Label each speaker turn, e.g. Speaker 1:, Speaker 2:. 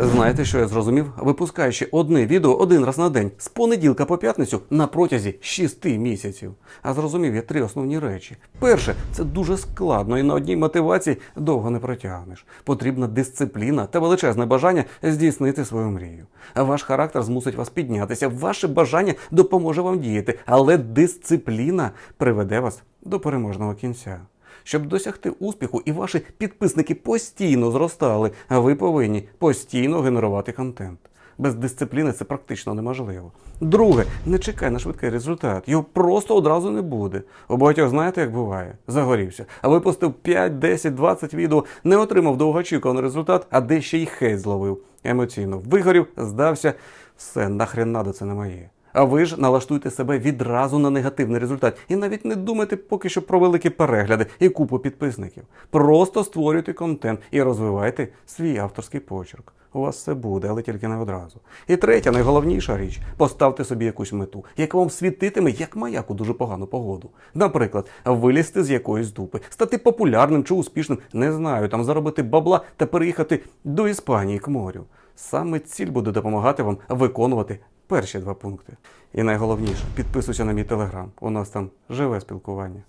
Speaker 1: Знаєте, що я зрозумів? Випускаючи одне відео один раз на день з понеділка по п'ятницю на протязі 6 місяців. А зрозумів я три основні речі. Перше, це дуже складно і на одній мотивації довго не протягнеш. Потрібна дисципліна та величезне бажання здійснити свою мрію. Ваш характер змусить вас піднятися, ваше бажання допоможе вам діяти, але дисципліна приведе вас до переможного кінця. Щоб досягти успіху і ваші підписники постійно зростали, а ви повинні постійно генерувати контент. Без дисципліни це практично неможливо. Друге, не чекай на швидкий результат. Його просто одразу не буде. У багатьох знаєте, як буває? Загорівся. А випустив 5, 10, 20 відео, не отримав довгоочікуваний результат, а де ще й хейт зловив. Емоційно вигорів, здався. Все, нахрен надо, це не моє. А ви ж налаштуйте себе відразу на негативний результат і навіть не думайте поки що про великі перегляди і купу підписників. Просто створюйте контент і розвивайте свій авторський почерк. У вас все буде, але тільки не одразу. І третя, найголовніша річ поставте собі якусь мету, яка вам світитиме як маяк у дуже погану погоду. Наприклад, вилізти з якоїсь дупи, стати популярним чи успішним, не знаю, там заробити бабла та переїхати до Іспанії к морю. Саме ціль буде допомагати вам виконувати перші два пункти. І найголовніше, підписуйся на мій телеграм. У нас там живе спілкування.